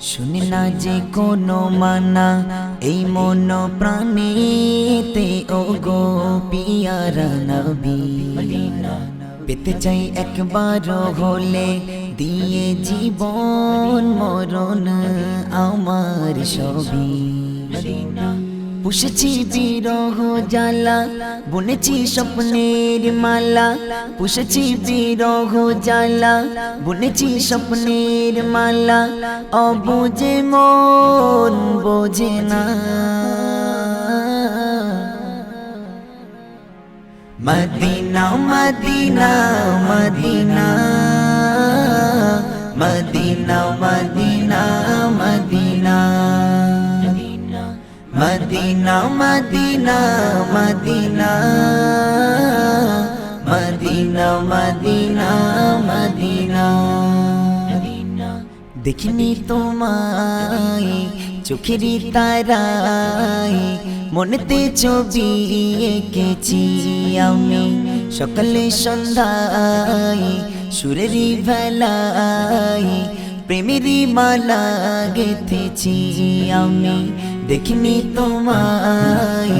শুনি না যে কোনো মানা এই মন প্রাণীতে ও গো পিয়ারা নবী। পেতে চাই একবার হলে দিয়ে জীবন মরণ আমার সবই। মদিনা। পুষেছি বিরহ জ্বালা, বুনেছি স্বপ্নের মালা, পুষেছি বিরহ জ্বালা, বুনেছি স্বপ্নের মালা, অবুঝে মন বোঝে না। Medina Medina Medina Medina Medina Medina Medina Medina Medina দেখিনি তোমায় চোখেরই তারাই মনেতে ছবি এঁকেছি আমি। সকালে সন্ধ্যায় সুরেরই ভেলাই প্রেমেরই মালা গেথেছি আমি। দেখিনি তোমায়,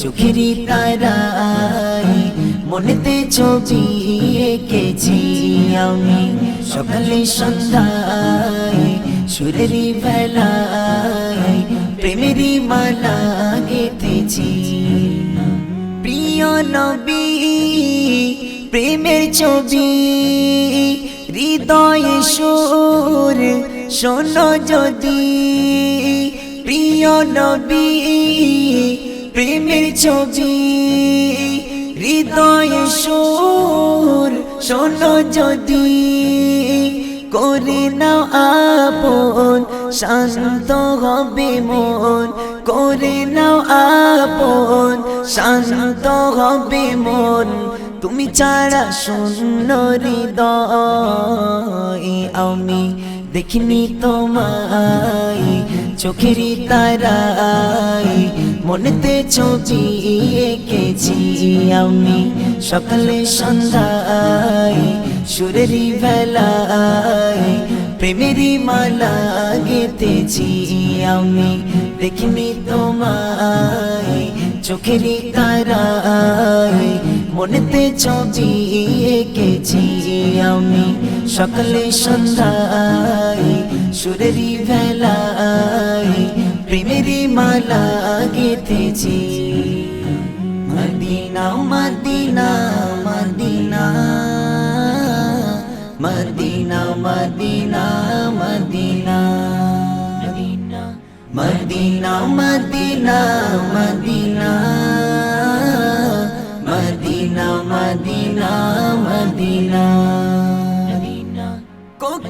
চোখেরই তারাই মনেতে ছবি এঁকেছি আমি সকালে সন্ধ্যায়, সুরেরই বেলায়, প্রেমেরই মালা গেথেছি। প্রিয় নবী, প্রেমের ছবি, হৃদয়ে সুর, শোনো যদি প্রিয় নবী, প্রেমের ছবি, হৃদয়ে সুর, শোনো যদি করে নাও আপন, শান্ত হবে মন, করে নাও আপন, শান্ত হবে মন। তুমি ছাড়া শূন্য হৃদয় আমি দেখিনি তোমায়। চোখেরই তারাই মনেতে ছবি এঁকেছি আমি। সকালে সন্ধ্যায়, সুরেরই বেলায়, প্রেমেরই মালা গেতেছি আমি। দেখিনি তোমায়, চোখেরই তারাই মনেতে ছবি এঁকেছি আমি। সকালে সন্ধ্যায় সুরেরই ভেলায় প্রেমেরই মালা Madina Medina Medina Medina Medina Medina Medina Medina Medina Madina.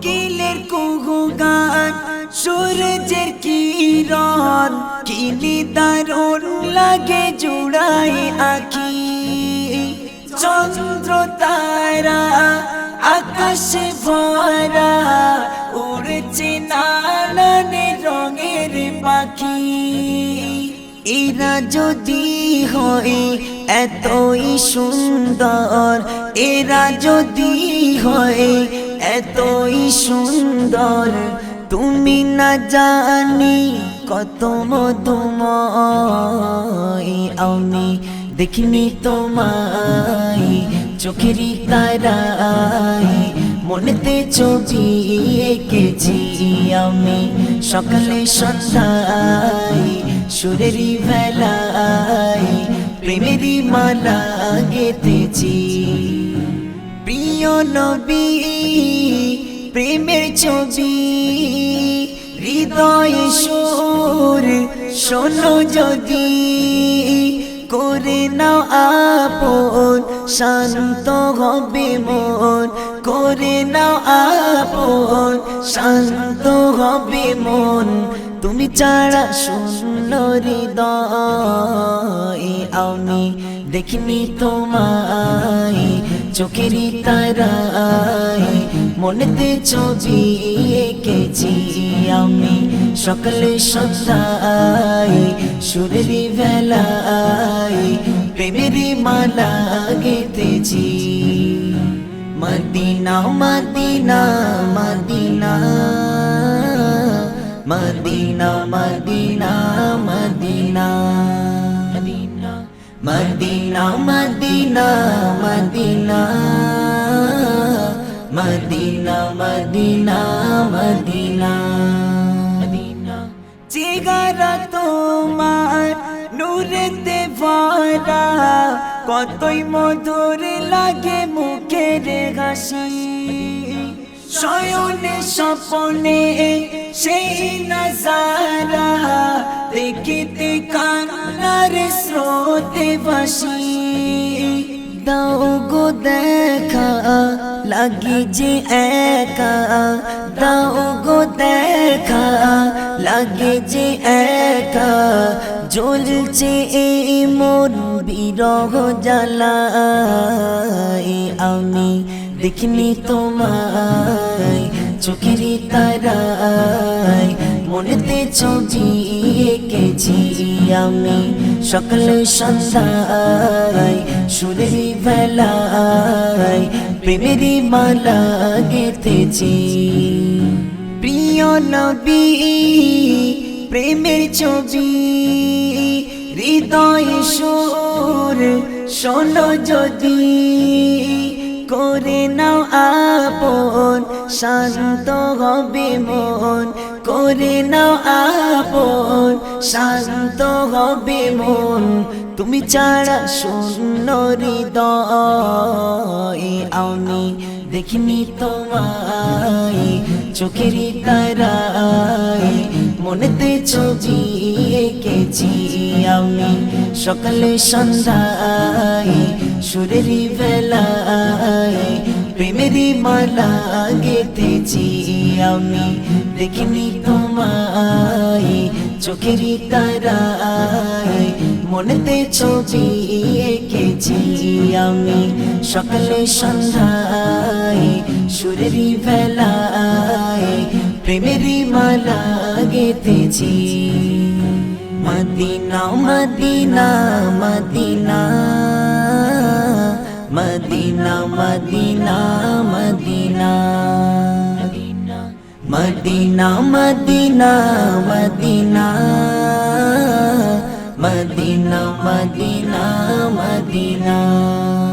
কোকিলের কুহু গান সূর্যের কিরণ কিনি দারুণ লাগে জুড়াই আখি। চন্দ্র তারা আকাশে ভরা, উড়ছে নানানে রঙের পাখি। এরা যদি হয় এতই সুন্দর, এরা যদি হয় এতই সুন্দর, তুমি না জানি কত মধুময়। আমি দেখিনি তোমায় চোখেরই তারাই মনেতে ছবি এঁকেছি আমি সকালে সন্ধ্যায় সুরেরই ভেলায় প্রেমেরই মালা গেতেছি নবী, প্রেমের ছবি, হৃদয়ে সুর শোনো যদি, করে নাও আপন, শান্ত হবে মন, করে নাও আপন, শান্ত হবে মন। তুমি ছাড়া শূন্য হৃদয়, আমি দেখিনি তোমায়। চোখেরই তারাই মনেতে ছবি এঁকেছি আমি সকালে সন্ধ্যায়, সুরেরই বেলায়, প্রেমেরই মালা গেতেছি Medina Medina Medina Medina Medina Medina. Medina Medina Medina Medina Medina Madina জিগারা তোমার নূরেতে ভরা কতই মধুর লাগে মুখের হাসি। শয়নে স্বপনে সেই নজারা দেখিতে কান্নার স্রোতে ভাসি। দাও গো দেখা লাগি যে একা। দাও গো দেখা লাগে যে একা। জ্বলছে এই মন বিরহ জ্বালায় আমি। দেখিনি তোমায় চোখেরই তারায়। মনেতে ছবি এঁকেছি আমি সকাল সন্ধ্যায়, সুরের বেলায় প্রেমেরই মালা গেতেছি প্রিয় নবী, প্রেমের ছবি, হৃদয় সুর, শোনো যদি। করে নাও আপন, শান্ত হবে মন। করে নাও আপন, শান্ত হবে মন। তুমি ছাড়া শূন্য হৃদয় দেখিনি তোমায়। চোখেরই তারায়, মনেতে ছবি এঁকেছি আমি। সকালে সন্ধ্যায় সুরেরই বেলায় প্রেমেরই মালা গেতেছি আমি। দেখিনি তোমায়, চোখেরই তারায়, মনেতে ছবি এঁকেছি আমি। সকালে সন্ধ্যায় সুরেরই বেলায় প্রেমেরই মালা গেতেছি মদিনা মদিনা মদিনা। مدینہ مدینہ مدینہ۔ مدینہ مدینہ مدینہ۔ مدینہ مدینہ مدینہ۔